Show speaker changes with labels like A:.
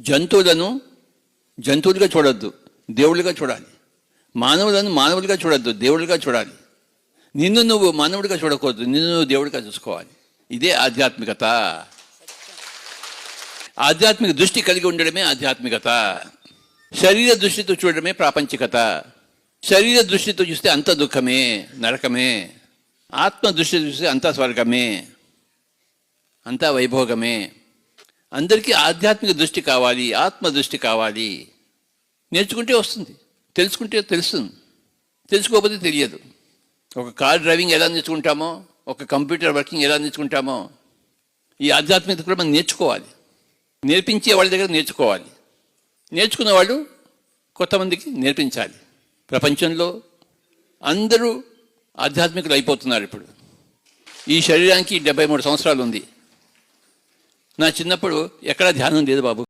A: జంతువులను జంతువులుగా చూడొద్దు దేవుళ్ళుగా చూడాలి. మానవులను మానవులుగా చూడొద్దు దేవుళ్ళుగా చూడాలి. నిన్ను నువ్వు మానవుడిగా చూడకూడదు నిన్ను నువ్వు దేవుడిగా చూసుకోవాలి. ఇదే ఆధ్యాత్మికత. ఆధ్యాత్మిక దృష్టి కలిగి ఉండడమే ఆధ్యాత్మికత. శరీర దృష్టితో చూడడమే ప్రాపంచికత. శరీర దృష్టితో చూస్తే అంత దుఃఖమే నరకమే. ఆత్మ దృష్టితో చూస్తే అంత స్వర్గమే. అంతా వైభోగమే. అందరికీ ఆధ్యాత్మిక దృష్టి కావాలి ఆత్మ దృష్టి కావాలి. నేర్చుకుంటే వస్తుంది తెలుసుకుంటే తెలుస్తుంది. తెలుసుకోకపోతే తెలియదు. ఒక కార్ డ్రైవింగ్ ఎలా నేర్చుకుంటామో ఒక కంప్యూటర్ వర్కింగ్ ఎలా నేర్చుకుంటామో ఈ ఆధ్యాత్మికత కూడా మనం నేర్చుకోవాలి. నేర్పించే వాళ్ళ దగ్గర నేర్చుకోవాలి. నేర్చుకున్న వాళ్ళు కొంతమందికి నేర్పించాలి. ప్రపంచంలో అందరూ ఆధ్యాత్మికులు అయిపోతున్నారు ఇప్పుడు. ఈ శరీరానికి డెబ్బై మూడు సంవత్సరాలు ఉంది. నా చిన్నప్పుడు ఎక్కడా ధ్యానం లేదు బాబు.